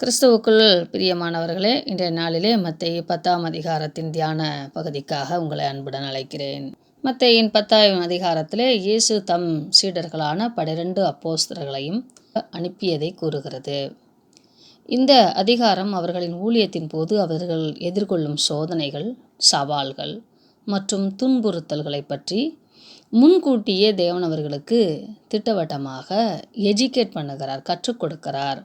கிறிஸ்துவுக்குள் பிரியமானவர்களே இன்றைய நாளிலே மத்திய பத்தாம் அதிகாரத்தின் தியான பகுதிக்காக உங்களை அன்புடன் அழைக்கிறேன். மத்தையின் பத்தாம் அதிகாரத்திலே இயேசு தம் சீடர்களான பனிரெண்டு அப்போஸ்தர்களையும் அனுப்பியதை கூறுகிறது. இந்த அதிகாரம் அவர்களின் ஊழியத்தின் போது அவர்கள் எதிர்கொள்ளும் சோதனைகள் சவால்கள் மற்றும் துன்புறுத்தல்களை பற்றி முன்கூட்டியே தேவன் அவர்களுக்கு திட்டவட்டமாக எஜுகேட் பண்ணுகிறார் கற்றுக் கொடுக்கிறார்.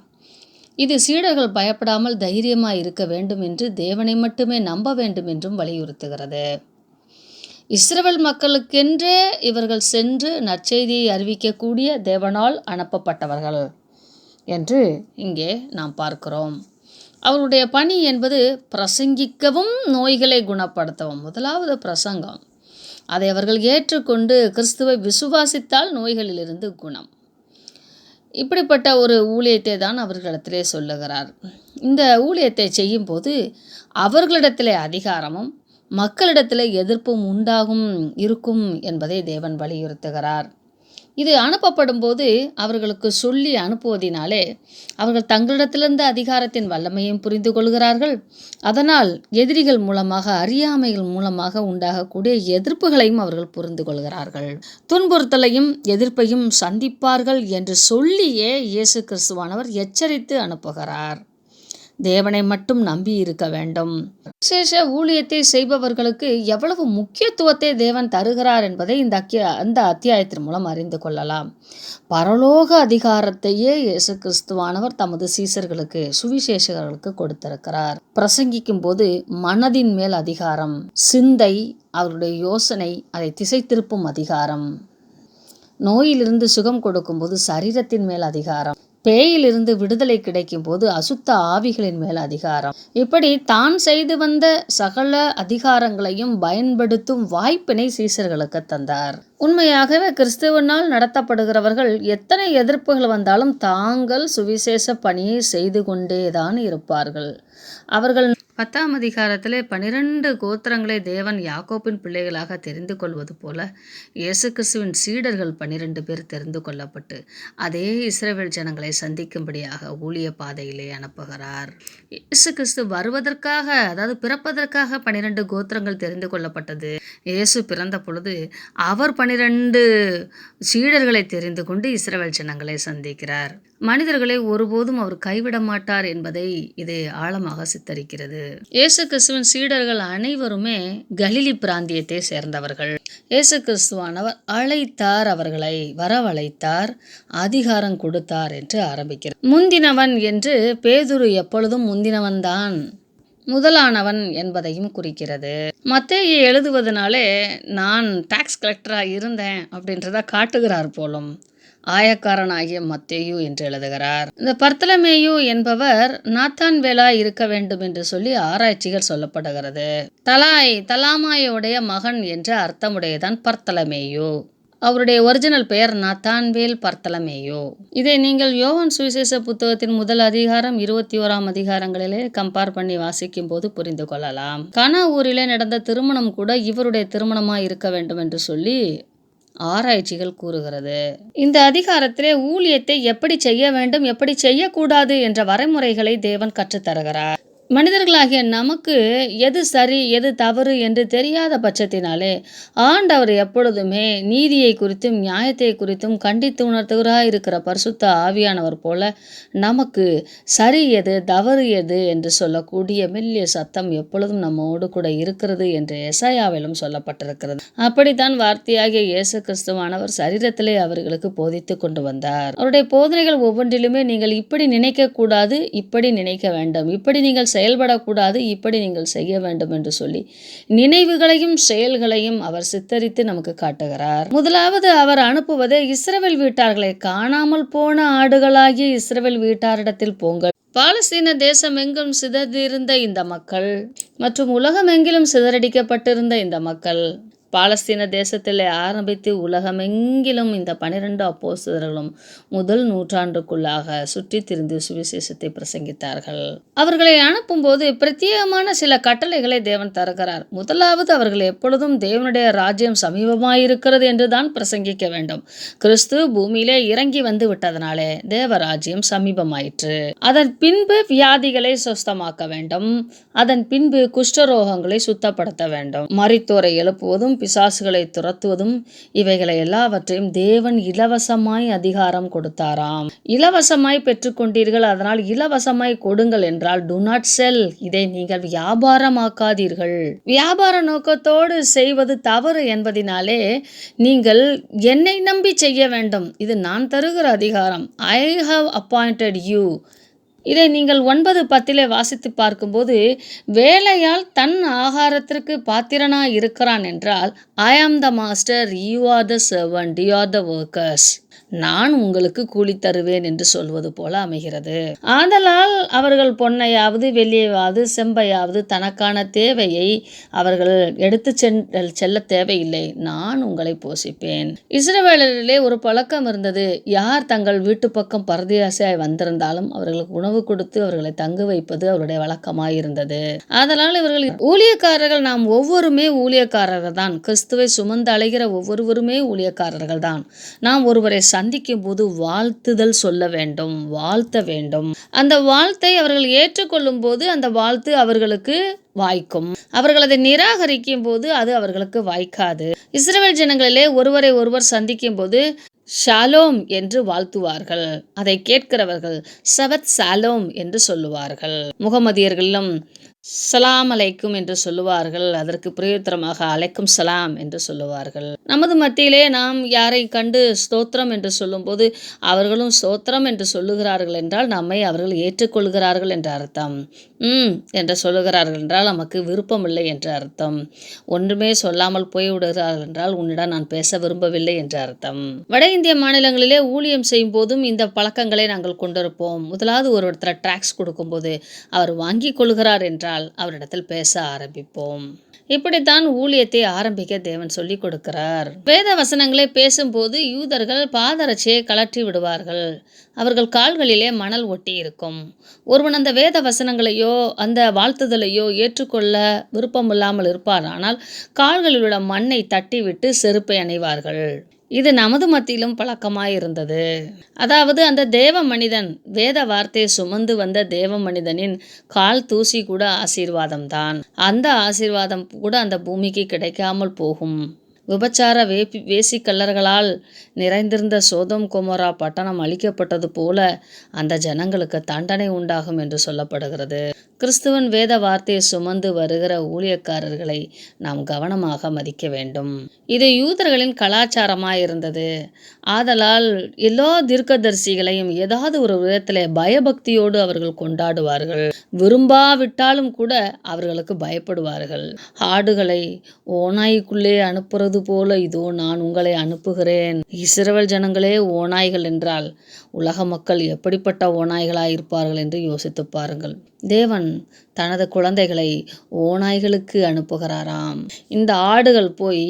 இது சீடர்கள் பயப்படாமல் தைரியமாக இருக்க வேண்டும் என்று தேவனை மட்டுமே நம்ப வேண்டும் என்றும் வலியுறுத்துகிறது. இஸ்ரவேல் மக்களுக்கென்றே இவர்கள் சென்று நற்செய்தியை அறிவிக்கக்கூடிய தேவனால் அனுப்பப்பட்டவர்கள் என்று இங்கே நாம் பார்க்கிறோம். அவருடைய பணி என்பது பிரசங்கிக்கவும் நோய்களை குணப்படுத்தவும். முதலாவது பிரசங்கம். அதை அவர்கள் ஏற்றுக்கொண்டு கிறிஸ்துவை விசுவாசித்தால் நோய்களிலிருந்து குணம். இப்படிப்பட்ட ஒரு ஊழியத்தை தான் அவர்களிடத்திலே சொல்லுகிறார். இந்த ஊழியத்தை செய்யும்போது அவர்களிடத்திலே அதிகாரமும் மக்களிடத்திலே எதிர்ப்பும் உண்டாகும் இருக்கும் என்பதை தேவன் வலியுறுத்துகிறார். இது அனுப்பப்படும் போது அவர்களுக்கு சொல்லி அனுப்புவதினாலே அவர்கள் தங்களிடத்திலிருந்து அதிகாரத்தின் வல்லமையும் புரிந்து கொள்கிறார்கள். அதனால் எதிரிகள் மூலமாக அறியாமைகள் மூலமாக உண்டாகக்கூடிய எதிர்ப்புகளையும் அவர்கள் புரிந்து கொள்கிறார்கள். துன்புறுத்தலையும் எதிர்ப்பையும் சந்திப்பார்கள் என்று சொல்லியே இயேசு கிறிஸ்துவானவர் எச்சரித்து அனுப்புகிறார். தேவனை மட்டும் நம்பி இருக்க வேண்டும். விசேஷ ஊழியத்தை செய்பவர்களுக்கு எவ்வளவு முக்கியத்துவத்தை தேவன் தருகிறார் என்பதை இந்த அக்கிய அந்த அத்தியாயத்தின் மூலம் அறிந்து கொள்ளலாம். பரலோக அதிகாரத்தையே இயேசு கிறிஸ்துவானவர் தமது சீசர்களுக்கு சுவிசேஷகர்களுக்கு கொடுத்திருக்கிறார். பிரசங்கிக்கும் போது மனதின் மேல் அதிகாரம் சிந்தை அவருடைய யோசனை அதை திசை திருப்பும் அதிகாரம். நோயிலிருந்து சுகம் கொடுக்கும்போது சரீரத்தின் மேல் அதிகாரம். பேயிலிருந்து விடுதலை கிடைக்கும் போது அசுத்த ஆவிகளின் மேல் அதிகாரம். இப்படி தான் செய்து வந்த சகல அதிகாரங்களையும் பயன்படுத்தும் வாய்ப்பினை சீசர்களுக்கு தந்தார். உண்மையாகவே கிறிஸ்துவனால் நடத்தப்படுகிறவர்கள் எத்தனை எதிர்ப்புகள் வந்தாலும் தாங்கள் சுவிசேஷ பணியை செய்து கொண்டேதான் இருப்பார்கள். அவர்கள் பத்தாம் அதிகாரத்திலே பனிரெண்டு கோத்திரங்களை தேவன் யாக்கோப்பின் பிள்ளைகளாக தெரிந்து கொள்வது போல இயேசு கிறிஸ்துவின் சீடர்கள் பன்னிரெண்டு பேர் தெரிந்து கொள்ளப்பட்டு அதே இஸ்ரேவேல் ஜனங்களை சந்திக்கும்படியாக ஊழிய பாதையிலே அனுப்புகிறார். இயேசு கிறிஸ்து வருவதற்காக அதாவது பிறப்பதற்காக பனிரெண்டு கோத்திரங்கள் தெரிந்து கொள்ளப்பட்டது. இயேசு பிறந்த பொழுது அவர் பனிரெண்டு சீடர்களை தெரிந்து கொண்டு இஸ்ரேவேல் ஜனங்களை சந்திக்கிறார். மனிதர்களை ஒருபோதும் அவர் கைவிட மாட்டார் என்பதை இது ஆழமாக சித்தரிக்கிறது. இயேசு கிறிஸ்துவின் சீடர்கள் அனைவருமே கலிலி பிராந்தியத்தை சேர்ந்தவர்கள். இயேசு கிறிஸ்துவானவர் அழைத்தார் அவர்களை வரவழைத்தார் அதிகாரம் கொடுத்தார் என்று ஆரம்பிக்கிறார். முந்தினவன் என்று பேதுரு எப்பொழுதும் முந்தினவன்தான் முதலானவன் என்பதையும் குறிக்கிறது. மத்தேயை எழுதுவதனாலே நான் டாக்ஸ் கலெக்டராக இருந்தேன் அப்படின்றத காட்டுகிறார் போலும். ஆயக்காரனாகிய மத்தேயு என்று எழுதுகிறார். இந்த பர்த்தலமேயு என்பவர் நாத்தான் வேலா இருக்க வேண்டும் என்று சொல்லி ஆராய்ச்சிகள் சொல்லப்படுகிறது. தலாய் தலாமாயோடைய மகன் என்ற அர்த்தமுடையதான் பர்த்தலமேயு. அவருடைய ஒரிஜினல் பெயர் நாத்தான்வேல் பர்த்தலமேயோ. இதை நீங்கள் யோகன் சுவிசேஷ புத்தகத்தின் முதல் அதிகாரம் இருபத்தி ஓராம் அதிகாரங்களிலே கம்பேர் பண்ணி வாசிக்கும் போது புரிந்து கொள்ளலாம். கனா ஊரிலே நடந்த திருமணம் கூட இவருடைய திருமணமாக இருக்க வேண்டும் என்று சொல்லி ஆராய்ச்சிகள் கூறுகிறது. இந்த அதிகாரத்திலே ஊழியத்தை எப்படி செய்ய வேண்டும் எப்படி செய்யக்கூடாது என்ற வரைமுறைகளை தேவன் கற்றுத்தருகிறார். மனிதர்களாகிய நமக்கு எது சரி எது தவறு என்று தெரியாத பட்சத்தினாலே ஆண்டவர் எப்பொழுதுமே நீதியை குறித்தும் நியாயத்தை குறித்தும் கண்டித்து உணர்த்துகிறாய் இருக்கிற பரிசுத்த ஆவியானவர் போல நமக்கு சரி எது தவறு எது என்று சொல்லக்கூடிய மெல்லிய சத்தம் எப்பொழுதும் நம்மோடு கூட இருக்கிறது என்று எசையாவிலும் சொல்லப்பட்டிருக்கிறது. அப்படித்தான் வார்த்தையாகிய இயேசு கிறிஸ்துவானவர் சரீரத்திலே அவர்களுக்கு போதித்து கொண்டு வந்தார். அவருடைய போதனைகள் ஒவ்வொன்றிலுமே நீங்கள் இப்படி நினைக்க கூடாது இப்படி நினைக்க வேண்டும் இப்படி நீங்கள் செயல்படக்கூடாது இப்படி நீங்கள் செய்ய வேண்டும் என்று சொல்லி நினைவுகளையும் செயல்களையும் அவர் சித்தரித்து நமக்கு காட்டுகிறார். முதலாவது அவர் அனுப்புவது இஸ்ரவேல் வீட்டார்களை காணாமல் போன ஆடுகளாகிய இஸ்ரவேல் வீட்டாரிடத்தில் போங்கள். பாலஸ்தீன தேசம் எங்கும் சிதறியிருந்த இந்த மக்கள் மற்றும் உலகம் எங்கிலும் சிதறடிக்கப்பட்டிருந்த இந்த மக்கள். பாலஸ்தீன தேசத்திலே ஆரம்பித்து உலகமெங்கிலும் இந்த பனிரெண்டு அப்போசிதர்களும் முதல் நூற்றாண்டுக்குள்ளாக சுற்றி திரிந்து சுவிசேஷத்தை பிரசங்கித்தார்கள். அவர்களை அனுப்பும்போது பிரத்யேகமான சில கட்டளைகளை தேவன் தருகிறார். முதலாவது அவர்கள் எப்பொழுதும் தேவனுடைய ராஜ்யம் சமீபமாயிருக்கிறது என்று தான் பிரசங்கிக்க வேண்டும். கிறிஸ்து பூமியிலே இறங்கி வந்து விட்டதனாலே தேவராஜ்யம் சமீபமாயிற்று. அதன் பின்பு வியாதிகளை சுஸ்தமாக்க வேண்டும். அதன் பின்பு குஷ்டரோகங்களை சுத்தப்படுத்த வேண்டும். மரித்தோரை எழுப்புவதும் பிசாசுகளை துரத்துவதும் இவைகளை எல்லாவற்றையும் தேவன் இலவசமாய் அதிகாரம் கொடுத்தாராம். இலவசமாய் பெற்றுக்கொண்டீர்கள் அதனால் இலவசமாய் கொடுங்கள் என்றால் டு நாட் செல் இதை நீங்கள் வியாபாரமாக்காதீர்கள். வியாபார நோக்கத்தோடு செய்வது தவறு என்பதினாலே நீங்கள் என்னை நம்பி செய்ய வேண்டும். இது நான் தருகிற அதிகாரம். ஐ ஹவ் அப்பாயிண்டட் யூ இதை நீங்கள் ஒன்பது பத்திலே வாசித்து பார்க்கும்போது வேலையால் தன் ஆகாரத்திற்கு பாத்திரனா இருக்கிறான் என்றால் I am the master you are the servant you are the workers நான் உங்களுக்கு கூலி தருவேன் என்று சொல்வது போல அமைகிறது. ஆதலால் அவர்கள் பொன்னையாவது வெள்ளியாவது செம்பையாவது தனக்கான தேவையை அவர்கள் எடுத்து சென்ற செல்ல தேவையில்லை. நான் உங்களை போஷிப்பேன். இஸ்ரவேலரிலே ஒரு பழக்கம் இருந்தது. யார் தங்கள் வீட்டு பக்கம் பரதியாசியாய் வந்திருந்தாலும் அவர்களுக்கு உணவு கொடுத்து அவர்களை தங்க வைப்பது அவருடைய வழக்கமாய் இருந்தது அதனால் இவர்கள் ஊழியக்காரர்கள் நாம் ஒவ்வொருமே ஊழியக்காரர்கள் தான் கிறிஸ்துவை சுமந்து அலைகிற ஒவ்வொருவருமே ஊழியக்காரர்கள் தான் நாம் ஒருவரை சந்திக்கும் போது வாழ்த்துதல் சொல்ல வேண்டும் வாழ்த்த வேண்டும். அந்த வாழ்த்தை அவர்கள் ஏற்றுக்கொள்ளும் போது அந்த வாழ்த்து அவர்களுக்கு வாய்க்கும். அவர்கள் அதை நிராகரிக்கும் போது அது அவர்களுக்கு வாய்க்காது. இஸ்ரேல் ஜனங்களிலே ஒருவரை ஒருவர் சந்திக்கும் போது ஷாலோம் என்று வாழ்த்துவார்கள். அதை கேட்கிறவர்கள் சவத் சாலோம் என்று சொல்லுவார்கள். முகமதியர்களிலும் சலாம் அலைக்கும் என்று சொல்லுவார்கள். அதற்கு பிரயோத்தரமாக அலைக்கும் சலாம் என்று சொல்லுவார்கள். நமது மத்தியிலே நாம் யாரை கண்டு ஸ்தோத்திரம் என்று சொல்லும்போது அவர்களும் ஸ்தோத்திரம் என்று சொல்லுகிறார்கள் என்றால் நம்மை அவர்கள் ஏற்றுக்கொள்கிறார்கள் என்ற அர்த்தம். ம் என்று சொல்லுகிறார்கள் என்றால் நமக்கு விருப்பமில்லை என்ற அர்த்தம். ஒன்றுமே சொல்லாமல் போய்விடுகிறார்கள் என்றால் உன்னிடம் நான் பேச விரும்பவில்லை என்ற அர்த்தம். வட இந்திய மாநிலங்களிலே ஊழியம் செய்யும் போதும் இந்த பழக்கங்களை நாங்கள் கொண்டிருப்போம். முதலாவது ஒரு டிராக்ஸ் கொடுக்கும்போது அவர் வாங்கி கொள்கிறார் என்றால் அவரிடத்தில் பேச ஆரம்பிப்போம். இப்படித்தான் ஊழியத்தை ஆரம்பிக்க தேவன் சொல்லி கொடுக்கிறார். வேத வசனங்களை பேசும்போது யூதர்கள் பாதரட்சியை கலற்றி விடுவார்கள். அவர்கள் கால்களிலே மணல் ஒட்டி இருக்கும் ஒருவன் அந்த வேத வசனங்களையோ அந்த வாழ்த்துதலையோ ஏற்றுக்கொள்ள விருப்பமில்லாமல் இருப்பார். ஆனால் கால்களில் உள்ள மண்ணை தட்டிவிட்டு செருப்பை அணிவார்கள். இது நமது மத்தியிலும் பழக்கமாயிருந்தது. அதாவது அந்த தேவ மனிதன் வேத வார்த்தையை சுமந்து வந்த தேவ மனிதனின் கால் தூசி கூட ஆசீர்வாதம்தான். அந்த ஆசீர்வாதம் கூட அந்த பூமிக்கு கிடைக்காமல் போகும். விபச்சார வேப்பி வேசிக்கல்லர்களால் நிறைந்திருந்த சோதம் குமரா பட்டணம் அழிக்கப்பட்டது போல அந்த ஜனங்களுக்கு தண்டனை உண்டாகும் என்று சொல்லப்படுகிறது. கிறிஸ்துவன் வேத வார்த்தையை சுமந்து வருகிற ஊழியக்காரர்களை நாம் கவனமாக மதிக்க வேண்டும். இது யூதர்களின் கலாச்சாரமாக இருந்தது. ஆதலால் எல்லா தீர்க்கதரிசிகளையும் ஏதாவது ஒரு விதத்தில் பயபக்தியோடு அவர்கள் கொண்டாடுவார்கள். விரும்பாவிட்டாலும் கூட அவர்களுக்கு பயப்படுவார்கள். ஆடுகளை ஓநாய்க்குள்ளே அனுப்புறது போல இதோ நான் உங்களை அனுப்புகிறேன். இஸ்ரவேல் ஜனங்களே ஓநாய்கள் என்றால் உலக மக்கள் எப்படிப்பட்ட ஓநாய்களாக இருப்பார்கள் என்று யோசித்து பாருங்கள். தேவன் தனது குழந்தைகளை ஓநாய்களுக்கு அனுப்புகிறாராம். இந்த ஆடுகள் போய்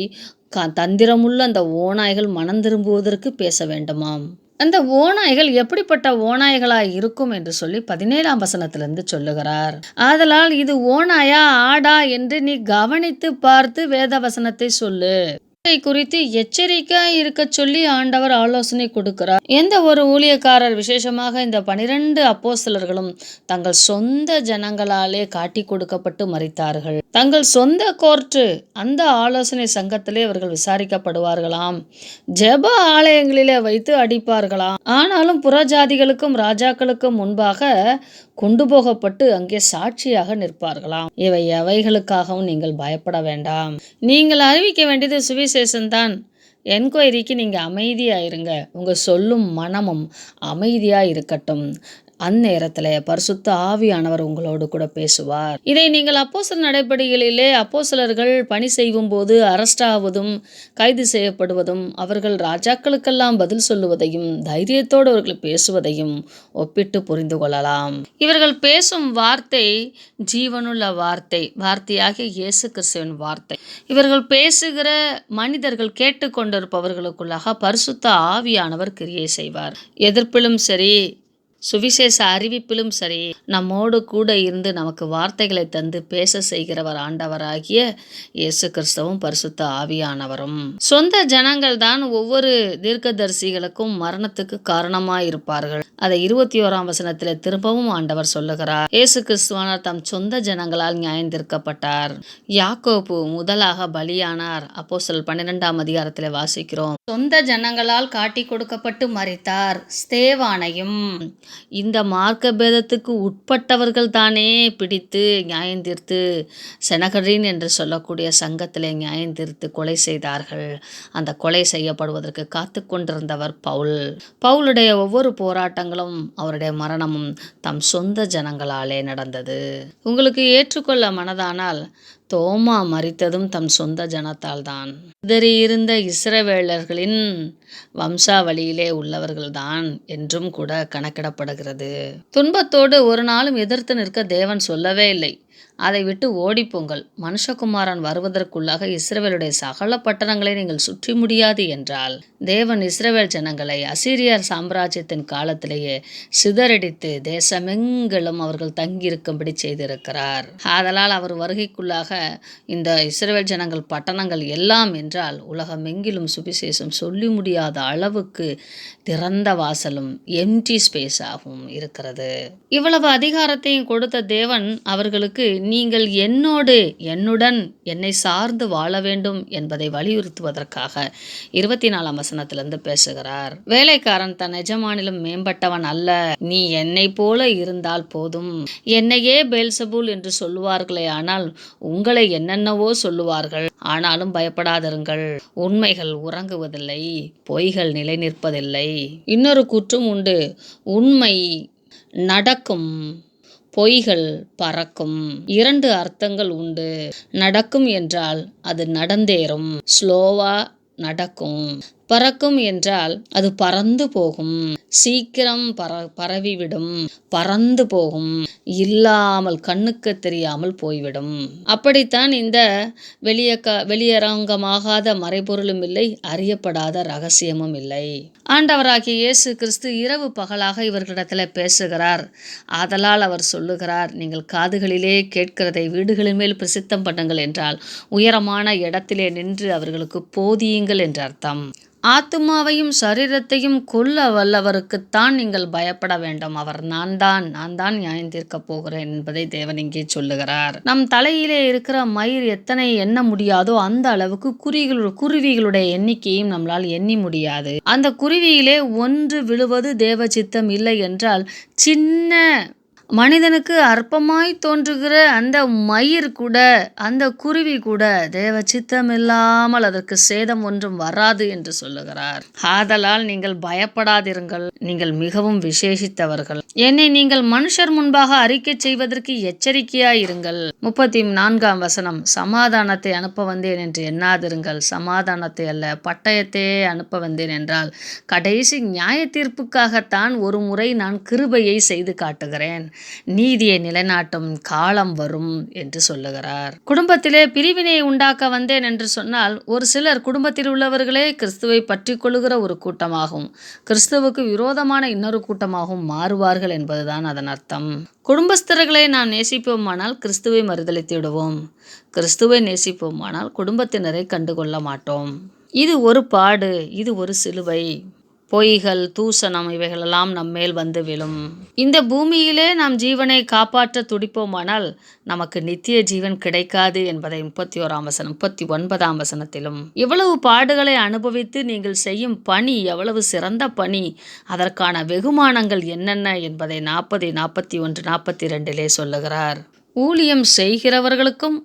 க தந்திரமுள்ள அந்த ஓநாய்கள் மனம் திரும்புவதற்கு பேச வேண்டுமாம். அந்த ஓநாய்கள் எப்படிப்பட்ட ஓநாய்களாய் இருக்கும் என்று சொல்லி பதினேழாம் வசனத்திலிருந்து சொல்லுகிறார். ஆதலால் இது ஓநாயா ஆடா என்று நீ கவனித்து பார்த்து வேத வசனத்தை சொல்லு. இதை குறித்து எச்சரிக்கையாய் இருக்க சொல்லி ஆண்டவர் ஆலோசனை கொடுக்கிறார். எந்த ஒரு ஊழியக்காரர் விசேஷமாக இந்த பனிரெண்டு அப்போஸ்தலர்களும் தங்கள் சொந்த ஜனங்களாலே காட்டி கொடுக்கப்பட்டு மறித்தார்கள் தங்கள் சொந்த கோர்ட்டு அந்த ஆலோசனை சங்கத்திலே அவர்கள் விசாரிக்கப்படுவார்களாம். ஜெப ஆலயங்களிலே வைத்து அடிப்பார்களாம். ஆனாலும் புறஜாதிகளுக்கும் ராஜாக்களுக்கும் முன்பாக கொண்டு போகப்பட்டு அங்கே சாட்சியாக நிற்பார்களாம். இவை எவைகளுக்காகவும் நீங்கள் பயப்பட வேண்டாம். நீங்கள் அறிவிக்க வேண்டியது விசேஷந்தான் என்கொயரிக்கு நீங்கள் அமைதியாக இருங்க உங்கள் சொல்லும் மனமும் அமைதியாக இருக்கட்டும் அந்நேரத்தில் பரிசுத்த ஆவியானவர் உங்களோடு கூட பேசுவார். இதை நீங்கள் அப்போசல் நடைபடிகளிலே அப்போசலர்கள் பணி செய்யும் போது அரெஸ்ட் ஆவதும் கைது செய்யப்படுவதும் அவர்கள் ராஜாக்களுக்கெல்லாம் பதில் சொல்லுவதையும் தைரியத்தோடு அவர்கள் பேசுவதையும் ஒப்பிட்டு புரிந்து கொள்ளலாம். இவர்கள் பேசும் வார்த்தை ஜீவனுள்ள வார்த்தை வார்த்தையாக இயேசு கிறிஸ்துவின் வார்த்தை. இவர்கள் பேசுகிற மனிதர்கள் கேட்டுக்கொண்டிருப்பவர்களுக்குள்ளாக பரிசுத்த ஆவியானவர் கிரியை செய்வார். எதிர்ப்பிலும் சரி சுவிசேஷ அறிவிப்பிலும் சரி நம்மோடு கூட இருந்து நமக்கு வார்த்தைகளை தந்து பேச செய்கிறவர் ஆண்டவராகிய இயேசு கிறிஸ்தவும் பரிசுத்த ஆவியானவரும். சொந்த ஜனங்கள் தான் ஒவ்வொரு தீர்க்கதரிசிகளுக்கும் மரணத்துக்கு காரணமாக இருப்பார்கள் அதை இருபத்தி ஓராம் வசனத்தில் திரும்பவும் ஆண்டவர் சொல்லுகிறார். இயேசு கிறிஸ்துவானார் தம் சொந்த ஜனங்களால் நியாயந்திருக்கப்பட்டார் யாக்கோபு முதலாக பலியானார். அப்போஸ்தலர் பன்னிரெண்டாம் அதிகாரத்தில் வாசிக்கிறோம். சொந்த ஜனங்களால் காட்டி கொடுக்கப்பட்டு மறித்தார் ஸ்தேவானையும் இந்த மார்க்க பேதத்துக்கு உட்பட்டவர்கள் தானே பிடித்து நியாயந்தீர்த்து செனகரின் என்று சொல்லக்கூடிய சங்கத்திலே நியாயந்தீர்த்து கொலை செய்தார்கள். அந்த கொலை செய்யப்படுவதற்கு காத்து கொண்டிருந்தவர் பவுல். பவுலுடைய ஒவ்வொரு போராட்டங்களும் அவருடைய மரணமும் தம் சொந்த ஜனங்களாலே நடந்தது. உங்களுக்கு ஏற்றுக்கொள்ள மனதானால் தோமா மறித்ததும் தம் சொந்த ஜனத்தால்தான். தான் இஸ்ரவேலர்களின் வம்சாவளியிலே உள்ளவர்கள்தான் என்றும் கூட கணக்கிடப்படுகிறது. துன்பத்தோடு ஒரு நாளும் எதிர்த்து நிற்க தேவன் சொல்லவே இல்லை. அதை விட்டு ஓடிப்போங்கள். மனுஷகுமாரன் வருவதற்குள்ளாக இஸ்ரவேலுடைய சகல பட்டணங்களை நீங்கள் சுற்றி முடியாது என்றால் தேவன் இஸ்ரவேல் ஜனங்களை அசீரியர் சாம்ராஜ்யத்தின் காலத்திலேயே சிதறடித்து தேசமெங்கிலும் அவர்கள் தங்கியிருக்கும்படி செய்திருக்கிறார். ஆதலால் அவர் வருகைக்குள்ளாக இந்த இஸ்ரவேல் ஜனங்கள் பட்டணங்கள் எல்லாம் என்றால் உலகமெங்கிலும் சுவிசேஷம் சொல்லி முடியாத அளவுக்கு திறந்த வாசலும் எம்டி ஸ்பேஸாகவும் இருக்கிறது. இவ்வளவு அதிகாரத்தையும் கொடுத்த தேவன் அவர்களுக்கு நீங்கள் என்னோடு என்னுடன் என்னை சார்ந்து வாழ வேண்டும் என்பதை வலியுறுத்துவதற்காக இருபத்தி நாலாம் வசனத்திலிருந்து பேசுகிறார். வேலைக்காரன் தன் எஜமானிலும் மேம்பட்டவன் அல்ல. நீ என்னை போல இருந்தால் போதும். என்னையே பேல்சபூல் என்று சொல்லுவார்களே ஆனால் உங்களை என்னென்னவோ சொல்லுவார்கள். ஆனாலும் பயப்படாதிருங்கள். உண்மைகள் உறங்குவதில்லை பொய்கள் நிலை நிற்பதில்லை இன்னொரு குற்றம் உண்டு. உண்மை நடக்கும். பொய்கள் பறக்கும். இரண்டு அர்த்தங்கள் உண்டு. நடக்கும் என்றால் அது நடந்தேறும். ஸ்லோவா நடக்கும். பறக்கும் என்றால் அது பறந்து போகும். சீக்கிரம் பற பரவிவிடும். பறந்து போகும். இல்லாமல் கண்ணுக்கு தெரியாமல் போய்விடும். அப்படித்தான் இந்த வெளிய க வெளியரங்கமாகாத மறைபொருளும் இல்லை அறியப்படாத ரகசியமும் இல்லை. ஆண்டவராகிய இயேசு கிறிஸ்து இரவு பகலாக இவர்களிடத்தில் பேசுகிறார். ஆதலால் அவர் சொல்லுகிறார் நீங்கள் காதுகளிலே கேட்கிறதை வீடுகளின் மேல் பிரசித்தம் பண்ணுங்கள் என்றால் உயரமான இடத்திலே நின்று அவர்களுக்கு போதியுங்கள் என்ற அர்த்தம். ஆத்துமாவையும் சரீரத்தையும் கொல்ல வல்லவருக்குத்தான் நீங்கள் பயப்பட வேண்டும். அவர் நான் தான் நான் தான் நியாயம் போகிறேன் என்பதை தேவன் இங்கே சொல்லுகிறார். நம் தலையிலே இருக்கிற மயிர் எத்தனை எண்ண முடியாதோ அந்த அளவுக்கு குறிகள் குருவிகளுடைய எண்ணிக்கையும் நம்மளால் எண்ணி முடியாது. அந்த குருவியிலே ஒன்று விழுவது தேவ சித்தம் இல்லை என்றால் சின்ன மனிதனுக்கு அற்பமாய் தோன்றுகிற அந்த மயிர் கூட அந்த குருவி கூட தேவ சித்தம் இல்லாமல் அதற்கு சேதம் ஒன்றும் வராது என்று சொல்லுகிறார். ஆதலால் நீங்கள் பயப்படாதிருங்கள். நீங்கள் மிகவும் விசேஷித்தவர்கள். என்னை நீங்கள் மனுஷர் முன்பாக அறிக்கை செய்வதற்கு எச்சரிக்கையாயிருங்கள். முப்பத்தி நான்காம் வசனம் சமாதானத்தை அனுப்ப வந்தேன் என்று எண்ணாதிருங்கள். சமாதானத்தை அல்ல பட்டயத்தையே அனுப்ப வந்தேன் என்றால் கடைசி நியாய தீர்ப்புக்காகத்தான் ஒரு முறை நான் கிருபையை செய்து காட்டுகிறேன். நீதியை நிலைநாட்டும் காலம் வரும் என்று சொல்லுகிறார். குடும்பத்திலே பிரிவினை உண்டாக்க வந்தேன் என்று சொன்னால் ஒரு சிலர் குடும்பத்தில் உள்ளவர்களே கிறிஸ்துவை பற்றி கொள்ளுகிற ஒரு கூட்டமாகும். கிறிஸ்துவுக்கு விரோதமான இன்னொரு கூட்டமாகவும் மாறுவார்கள் என்பதுதான் அதன் அர்த்தம். குடும்பஸ்தர்களை நாம் நேசிப்போமானால் கிறிஸ்துவை மறுதளித்து விடுவோம். கிறிஸ்துவை நேசிப்போமானால் குடும்பத்தினரை கண்டுகொள்ள மாட்டோம். இது ஒரு பாடு இது ஒரு சிலுவை. பொய்கள் தூசணம் இவைகளெல்லாம் நம்மேல் வந்து விழும். இந்த பூமியிலே நாம் ஜீவனை காப்பாற்ற துடிப்போமானால் நமக்கு நித்திய ஜீவன் கிடைக்காது என்பதை முப்பத்தி ஓராம் வசனம் முப்பத்தி ஒன்பதாம் வசனத்திலும். இவ்வளவு பாடுகளை அனுபவித்து நீங்கள் செய்யும் பணி எவ்வளவு சிறந்த பணி அதற்கான வெகுமானங்கள் என்னென்ன என்பதை நாற்பது நாற்பத்தி ஒன்று நாற்பத்தி ரெண்டிலே சொல்லுகிறார். ஊழியம் செய்கிறவர்களுக்கும்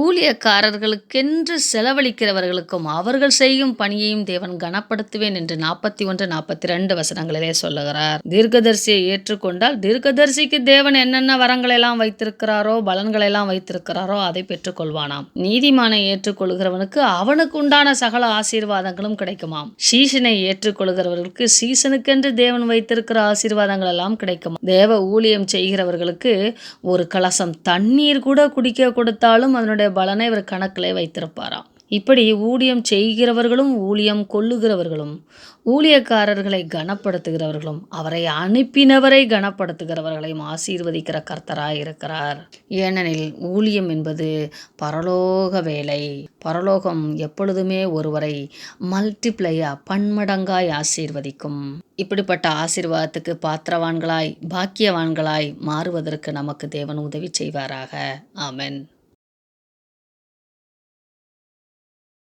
ஊழியக்காரர்களுக்கென்று செலவழிக்கிறவர்களுக்கும் அவர்கள் செய்யும் பணியையும் தேவன் கனப்படுத்துவேன் என்று நாற்பத்தி ஒன்று நாற்பத்தி ரெண்டு வசனங்களிலே சொல்லுகிறார். தீர்க்கதரிசியை ஏற்றுக்கொண்டால் தீர்க்கதரிசிக்கு தேவன் என்னென்ன வரங்களை எல்லாம் வைத்திருக்கிறாரோ பலன்களை எல்லாம் வைத்திருக்கிறாரோ அதை பெற்றுக்கொள்வானாம். நீதிமானை ஏற்றுக்கொள்கிறவனுக்கு அவனுக்கு உண்டான சகல ஆசீர்வாதங்களும் கிடைக்குமாம். சீசனை ஏற்றுக்கொள்கிறவர்களுக்கு சீசனுக்கென்று தேவன் வைத்திருக்கிற ஆசீர்வாதங்கள் எல்லாம் கிடைக்கும் தேவ ஊழியம் செய்கிறவர்களுக்கு ஒரு கலசம் தண்ணீர் கூட குடிக்க கொடுத்தாலும் அதனுடைய பலனை இவர் கணக்கிலே வைத்திருப்பாராம். இப்படி ஊழியம் செய்கிறவர்களும் ஊழியம் கொள்ளுகிறவர்களும் ஊழியக்காரர்களை கனப்படுத்துகிறவர்களும் அவரை அனுப்பினவரை கனப்படுத்துகிறவர்களையும் ஆசீர்வதிக்கிற கர்த்தராக இருக்கிறார். ஏனெனில் ஊழியம் என்பது பரலோக வேலை. பரலோகம் எப்பொழுதுமே ஒருவரை மல்டிப்ளையா பன்மடங்காய் ஆசீர்வதிக்கும். இப்படிப்பட்ட ஆசீர்வாதத்துக்கு பாத்திரவான்களாய் பாக்கியவான்களாய் மாறுவதற்கு நமக்கு தேவன் உதவி செய்வாராக. ஆமென்.